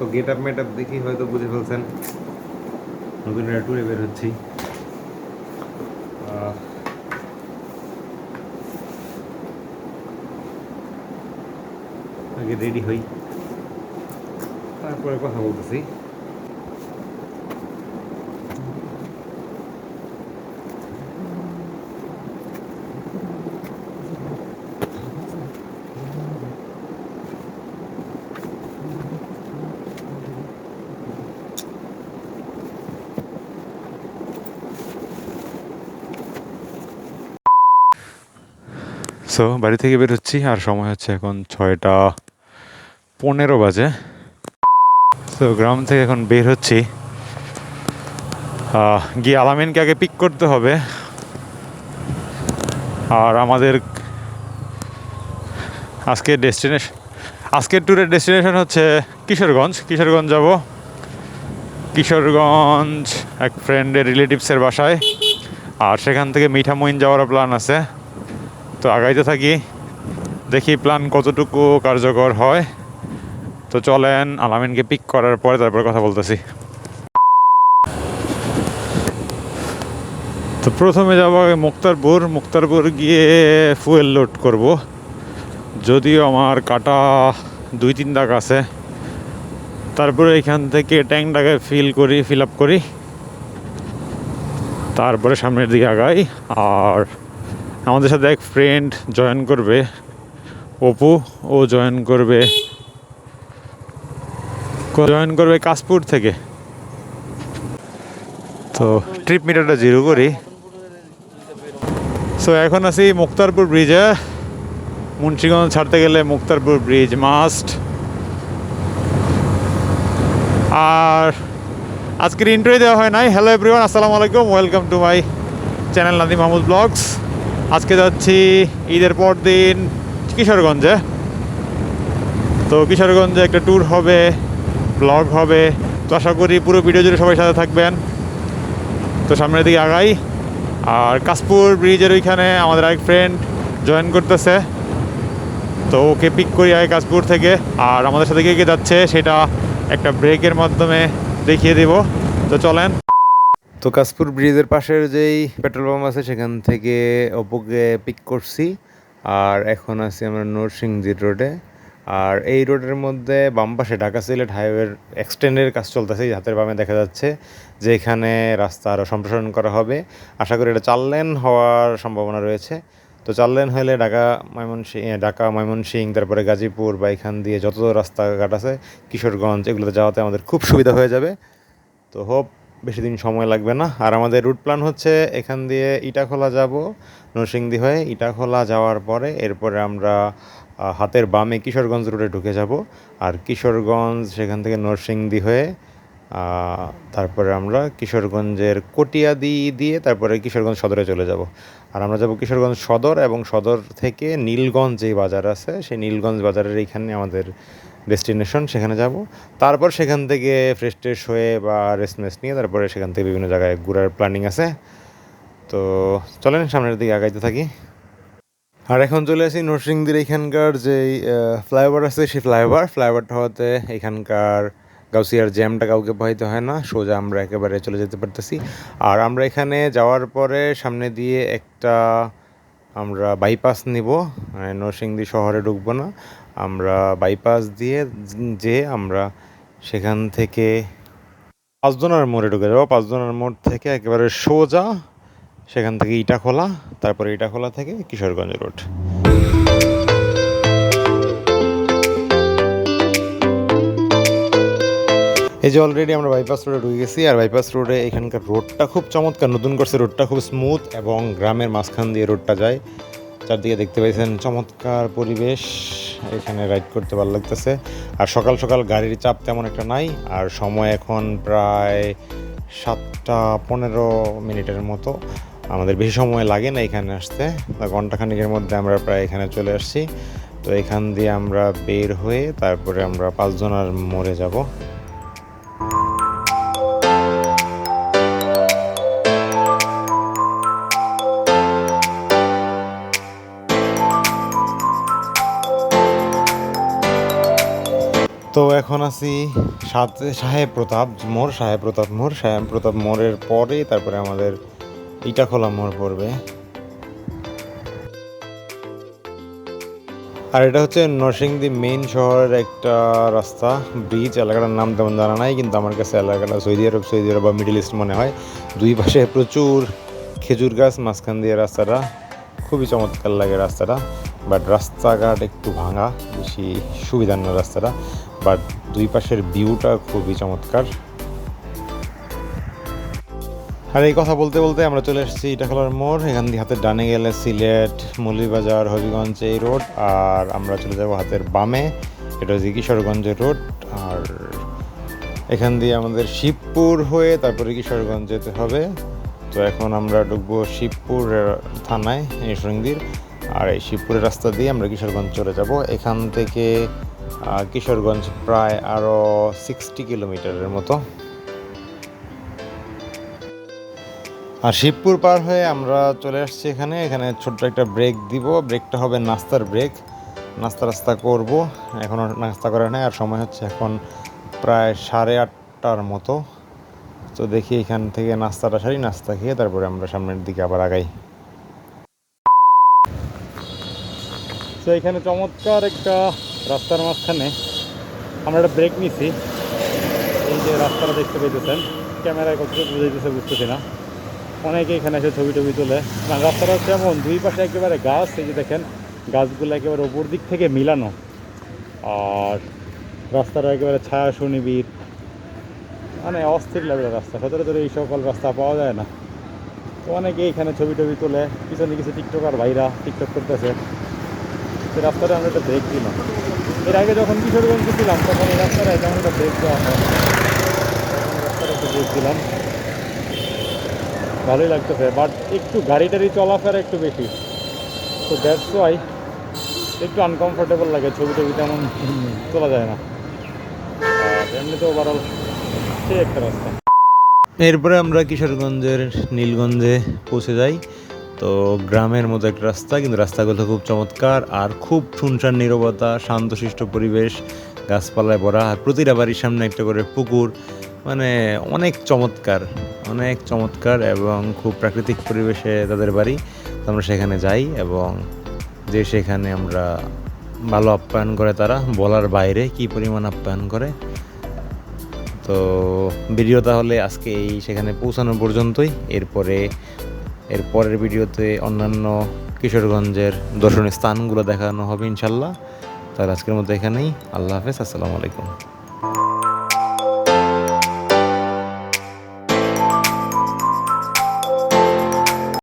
তো get up মেট up দেখি, হয়তো বুঝে ফেলছেন। নতুন একটা ট্যুরে বের হচ্ছি। আগে রেডি হই। তারপরে কথা বলতেছি। সো বাড়ি থেকে বের হচ্ছি আর সময় হচ্ছে এখন ছয়টা পনেরো বাজে। তো গ্রাম থেকে এখন বের হচ্ছি। গিয়ে আলামিনকে আগে পিক করতে হবে। আর আমাদের আজকের ডেস্টিনেশন আজকের ট্যুরের ডেস্টিনেশন হচ্ছে কিশোরগঞ্জ। কিশোরগঞ্জ যাব। কিশোরগঞ্জ, এক ফ্রেন্ডের রিলেটিভসের বাসায়। আর সেখান থেকে মিঠামইন যাওয়ার প্ল্যান আছে। তো আগাইতে থাকি। দেখি প্ল্যান কতটুকু কার্যকর হয়। তো চলেন, আলামিনকে পিক করার পরে তারপরে কথা বলতেছি। তো প্রথমে যাব মুক্তারপুর। মুক্তারপুর গিয়ে ফুয়েল লোড করব। যদিও আমার কাটা দুই, তিন দাগ আছে। তারপরে এখান থেকে ট্যাঙ্কটাকে ফিল করি ফিল আপ করি। তারপরে সামনের দিকে আগাই। আর আমাদের সাথে এক ফ্রেন্ড জয়েন করবে, অপু, ও জয়েন করবে। জয়েন করবে কাশপুর থেকে। তো ট্রিপ মিটারটা জিরো করি। সো এখন আছি মুক্তারপুর ব্রিজে মুন্সিগঞ্জ ছাড়তে গেলে মুক্তারপুর ব্রিজ মাস্ট আর আজকের ইন্টারভিউ দেওয়া হয় নাই। হ্যালো এভরিওয়ান আসসালামু আলাইকুম। Welcome to my channel Nadi Mahmud vlogs আজকে যাচ্ছি ঈদের পর দিন কিশোরগঞ্জে। তো কিশোরগঞ্জে একটা ট্যুর হবে ব্লগ হবে। তো আশা করি পুরো ভিডিও জুড়ে সবাই সাথে থাকবেন। তো সামনের দিকে আগাই। আর কাশপুর ব্রিজের ওইখানে আমাদের এক ফ্রেন্ড জয়েন করতেছে। তো ওকে পিক করি আগে কাশপুর থেকে। আর আমাদের সাথে কে কে যাচ্ছে সেটা একটা ব্রেকের মাধ্যমে দেখিয়ে দেব। তো চলেন। তো কাশপুর ব্রিজের পাশের যেই পেট্রোল পাম্প আছে, সেখান থেকে অপুকে পিক করছি। আর এখন আছি আমরা নরসিংদী রোডে। আর এই রোডের মধ্যে বাম পাশে ঢাকা সিলেট হাইওয়ের এক্সটেন্ডের কাজ চলতেছে হাতের বামে দেখা যাচ্ছে যে এখানে রাস্তা আরও সম্প্রসারণ করা হবে। আশা করি এটা চার লেন হওয়ার সম্ভাবনা রয়েছে। তো চার লেন হলে ঢাকা ময়মনসিং ঢাকা ময়মনসিং, তারপরে গাজীপুর বা এখান দিয়ে যত রাস্তাঘাট আছে, কিশোরগঞ্জ, এগুলোতে যাওয়াতে আমাদের খুব সুবিধা হয়ে যাবে। তো হোপ বেশি দিন সময় লাগবে না। আর আমাদের রুট প্ল্যান হচ্ছে এখান দিয়ে ইটাখোলা যাব, নরসিংদী হয়ে ইটাখোলা যাওয়ার পরে এরপরে আমরা হাতের বামে কিশোরগঞ্জ রুটে ঢুকে যাব। আর কিশোরগঞ্জ সেখান থেকে নরসিংদী হয়ে তারপরে আমরা কিশোরগঞ্জের কটিয়াদি দিয়ে তারপরে কিশোরগঞ্জ সদরে চলে যাব। আর আমরা যাব কিশোরগঞ্জ সদর এবং সদর থেকে নীলগঞ্জ যে বাজার আছে, সেই নীলগঞ্জ বাজারের এইখানে আমাদের ডেস্টিনেশন সেখানে যাব। তারপর সেখান থেকে ফ্রেশ ট্রেশ হয়ে বা রেস্ট মেস্ট নিয়ে তারপরে সেখান থেকে বিভিন্ন জায়গায় ঘোরার প্ল্যানিং আছে। তো চলেন সামনের দিকে আগাইতে থাকি। আর এখন চলে আসি নরসিংদীর এখানকার যে ফ্লাইওভার আছে সেই ফ্লাইওভার ফ্লাইওভারটা হতে এখানকার গাউসিয়ার জ্যামটা কাউকে ভয়তে হয় না, সোজা আমরা একেবারে চলে যেতে পারতেছি। আর আমরা এখানে যাওয়ার পরে সামনে দিয়ে একটা আমরা বাইপাস নিব। মানে নরসিংদী শহরে ঢুকবো না। আমরা বাইপাস দিয়ে যে আমরা সেখান থেকে পাঁচজনের মোড়ে ঢুকে যাব। পাঁচজনের মোড় থেকে একেবারে সোজা সেখান থেকে ইটা ইটাখোলা, তারপরে ইটাখোলা থেকে কিশোরগঞ্জ রোড। এই যে অলরেডি আমরা বাইপাস রোডে ঢুকে গেছি, আর বাইপাস রোডে এখানকার রোডটা খুব চমৎকার, নতুন করছে রোডটা খুব স্মুথ এবং গ্রামের মাঝখান দিয়ে রোডটা যায়। চারদিকে দেখতে পাইছেন চমৎকার পরিবেশ। এখানে রাইড করতে ভালো লাগতেছে। আর সকাল সকাল গাড়ির চাপ তেমন একটা নাই, আর সময় এখন প্রায় সাতটা পনেরো মিনিটের মতো। আমাদের বেশি সময় লাগে না এখানে আসতে ঘন্টাখানিকের মধ্যে আমরা প্রায় এখানে চলে আসছি। তো এখান দিয়ে আমরা বের হয়ে তারপরে আমরা পাঁচজন আর মরে যাব। তো এখন আছি সাহেব প্রতাপ মোড় সাহেব প্রতাপ মোড় সাহেব প্রতাপ মোড়ের পরে তারপরে আমাদের ইটাখোলা মোড় পড়বে। আর এটা হচ্ছে নরসিংদী মেইন শহরের একটা রাস্তা, ব্রিজ, এলাকাটার নাম তেমন জানা নাই, কিন্তু আমার কাছে এলাকাটা সৌদি আরব সৌদি আরব বা মিডিল ইস্ট মনে হয়। দুই পাশে প্রচুর খেজুর গাছ, মাঝখান দিয়ে রাস্তাটা, খুবই চমৎকার লাগে রাস্তাটা বাট রাস্তাঘাট একটু ভাঙা, বেশি সুবিধার না রাস্তাটা। বাট দুই পাশের ভিউটা খুবই চমৎকার। আর এই কথা বলতে বলতে আমরা চলে এসেছি ইটাখলার মোড়। এখান দিয়ে হাতের ডানে গেলে সিলেট, মৌলভীবাজার, হবিগঞ্জ এই রোড। আর আমরা চলে যাব হাতের বামে, এটা হচ্ছে কিশোরগঞ্জের রোড। আর এখান দিয়ে আমাদের শিবপুর হয়ে তারপরে কিশোরগঞ্জ যেতে হবে। তো এখন আমরা ঢুকবো শিবপুর থানায় নরসিংদীর আর এই শিবপুরের রাস্তা দিয়ে আমরা কিশোরগঞ্জ চলে যাব। এখান থেকে কিশোরগঞ্জ প্রায় আরও সিক্সটি কিলোমিটারের মতো। আর শিবপুর পার হয়ে আমরা চলে আসছি এখানে। এখানে ছোট্ট একটা ব্রেক দিব। ব্রেকটা হবে নাস্তার ব্রেক নাস্তা রাস্তা করব। এখনও নাস্তা করে নাই আর সময় হচ্ছে এখন প্রায় সাড়ে আটটার মতো। তো দেখি এখান থেকে নাস্তাটা সারি, নাস্তা খেয়ে তারপরে আমরা সামনের দিকে আবার আগাই। তো এখানে চমৎকার একটা রাস্তার মাঝখানে আমরা একটা ব্রেক নিছি। এই যে রাস্তাটা দেখতে পেতেছেন ক্যামেরায় কতটুকু বুঝাইতেছে বুঝতেছি না। অনেকে এখানে এসে ছবি টবি তোলে। রাস্তাটা হচ্ছে এমন, দুই পাশে একেবারে গাছ, এই যে দেখেন, গাছগুলো একেবারে ওপর দিক থেকে মিলানো। আর রাস্তাটা একেবারে ছায়া সুনিবিড় মানে অস্থির লেভেলের রাস্তা। সচরাচর এই সকল রাস্তা পাওয়া যায় না। তো অনেকে এখানে ছবি টবি তোলে, পিছনে কিছু টিকটকার ভাইরা টিকটক করতেছে। এই রাস্তাটা আমরা একটা ব্রেক দিলাম। এর আগে যখন কিশোরগঞ্জ ছিলাম, তখন এই রাস্তাটা তেমন একটা ব্রেক দেওয়া হয়। রাস্তাটা একটা ব্রেক দিলাম। ভালোই লাগতেছে বাট একটু গাড়ি টাড়ি চলাফেরা একটু বেশি। তো দ্যাটস ওয়াই একটু আনকমফোর্টেবল লাগে ছবি টবি তেমন তোলা যায় না। আর এমনিতে ওভারঅল সেই একটা রাস্তা। এরপরে আমরা কিশোরগঞ্জের নীলগঞ্জে পৌঁছে যাই। তো গ্রামের মতো একটা রাস্তা, কিন্তু রাস্তাগুলো খুব চমৎকার আর খুব শুনশান, নীরবতা, শান্তশিষ্ট পরিবেশ, গাছপালায় ভরা, আর প্রতিটা বাড়ির সামনে একটা করে পুকুর। মানে অনেক চমৎকার অনেক চমৎকার এবং খুব প্রাকৃতিক পরিবেশে তাদের বাড়ি। আমরা সেখানে যাই এবং যে সেখানে আমরা ভালো আপ্যায়ন করে তারা, বলার বাইরে কি পরিমাণ আপ্যায়ন করে। তো ভিডিও তাহলে আজকে এই সেখানে পৌঁছানো পর্যন্তই। এরপরে এর পরের ভিডিওতে অন্যান্য কিশোরগঞ্জের দর্শনীয় স্থানগুলো দেখানো হবে ইনশাল্লাহ। তাহলে আজকের মতো এখানেই। আল্লাহ হাফেজ, আসসালামু আলাইকুম।